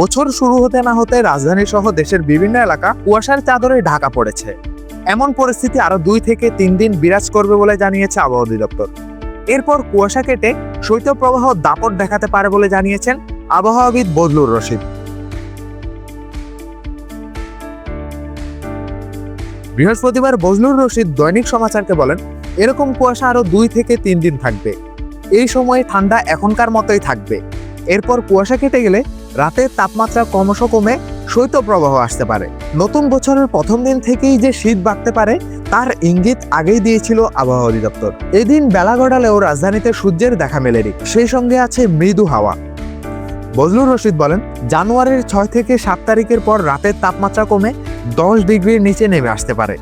বছর শুরু হতে না হতে রাজধানী সহ দেশের বিভিন্ন এলাকা কুয়াশার চাদরে ঢাকা পড়েছে। এমন পরিস্থিতি আরও দুই থেকে তিন দিন বিরাজ করবে বলে জানিয়েছে আবহাওয়া অধিদপ্তর। এরপর কুয়াশা কেটে শৈত্যপ্রবাহ দাপট দেখাতে পারে বলে জানিয়েছেন আবহাওয়াবিদ বদলুর রশিদ। বৃহস্পতিবার বজলুর রশিদ দৈনিক সমাচারকে বলেন, এরকম কুয়াশা আরও দুই থেকে তিন দিন থাকবে। এই সময়ে ঠান্ডা এখনকার মতোই থাকবে। এরপর কুয়াশা কেটে গেলে রাতের তাপমাত্রা ক্রমশ কমে শৈত্যপ্রবাহ আসতে পারে। নতুন বছরের প্রথম দিন থেকেই যে শীত বাড়তে পারে, তার ইঙ্গিত আগেই দিয়েছিল আবহাওয়া অধিদপ্তর। এদিন বেলা গড়ালেও রাজধানীতে সূর্যের দেখা মেলেনি, সেই সঙ্গে আছে মৃদু হাওয়া। বজলুর রশিদ বলেন, জানুয়ারির ছয় থেকে সাত তারিখের পর রাতের তাপমাত্রা কমে দশ ডিগ্রির নিচে নেমে আসতে পারে।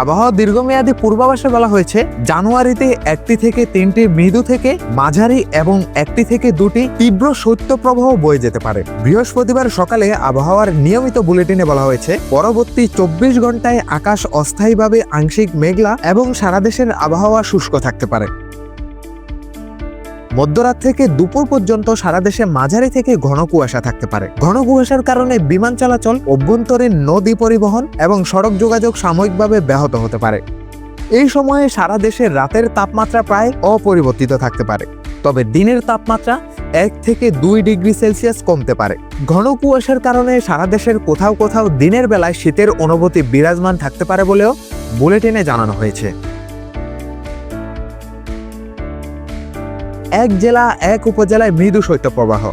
আবহাওয়া দীর্ঘমেয়াদী পূর্বাভাসে বলা হয়েছে, জানুয়ারিতে একটি থেকে তিনটি মৃদু থেকে মাঝারি এবং একটি থেকে দুটি তীব্র শৈত্যপ্রবাহ বয়ে যেতে পারে। বৃহস্পতিবার সকালে আবহাওয়ার নিয়মিত বুলেটিনে বলা হয়েছে, পরবর্তী চব্বিশ ঘন্টায় আকাশ অস্থায়ীভাবে আংশিক মেঘলা এবং সারা দেশের আবহাওয়া শুষ্ক থাকতে পারে। মধ্যরাত থেকে দুপুর পর্যন্ত সারা দেশে মাঝারি থেকে ঘন কুয়াশা থাকতে পারে। ঘন কুয়াশার কারণে বিমান চলাচল, অভ্যন্তরীণ নদী পরিবহন এবং সড়ক যোগাযোগ সাময়িকভাবে ব্যাহত হতে পারে। এই সময়ে সারা দেশে রাতের তাপমাত্রা প্রায় অপরিবর্তিত থাকতে পারে। তবে দিনের তাপমাত্রা এক থেকে দুই ডিগ্রি সেলসিয়াস কমতে পারে। ঘন কুয়াশার কারণে সারা দেশের কোথাও কোথাও দিনের বেলায় শীতের অনুভূতি বিরাজমান থাকতে পারে বলেও বুলেটিনে জানানো হয়েছে। এক জেলা, এক উপজেলায় মৃদু শৈত্যপ্রবাহ।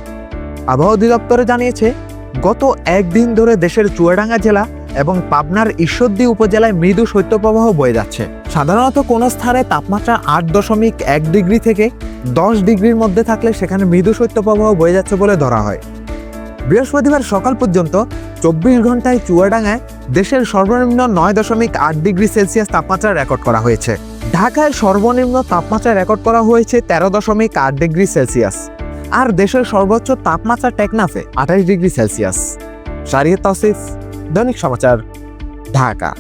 আবহাওয়া অধিদপ্তরে জানিয়েছে, গত একদিন ধরে দেশের চুয়াডাঙ্গা জেলা এবং পাবনার ঈশ্বরদী উপজেলায় মৃদু শৈত্যপ্রবাহ বয়ে যাচ্ছে। সাধারণত কোনো স্থানে তাপমাত্রা আট দশমিক এক ডিগ্রি থেকে দশ ডিগ্রির মধ্যে থাকলে সেখানে মৃদু শৈত্যপ্রবাহ বয়ে যাচ্ছে বলে ধরা হয়। বৃহস্পতিবার সকাল পর্যন্ত চব্বিশ ঘন্টায় চুয়াডাঙ্গায় দেশের সর্বনিম্ন নয় দশমিক আট ডিগ্রি সেলসিয়াস তাপমাত্রা রেকর্ড করা হয়েছে। ঢাকায় সর্বনিম্ন তাপমাত্রা রেকর্ড করা হয়েছে তেরো দশমিক আট ডিগ্রি সেলসিয়াস। আর দেশের সর্বোচ্চ তাপমাত্রা টেকনাফে আঠাশ ডিগ্রি সেলসিয়াস। সারিয়ে তসিফ দৈনিক সমাচার, ঢাকা।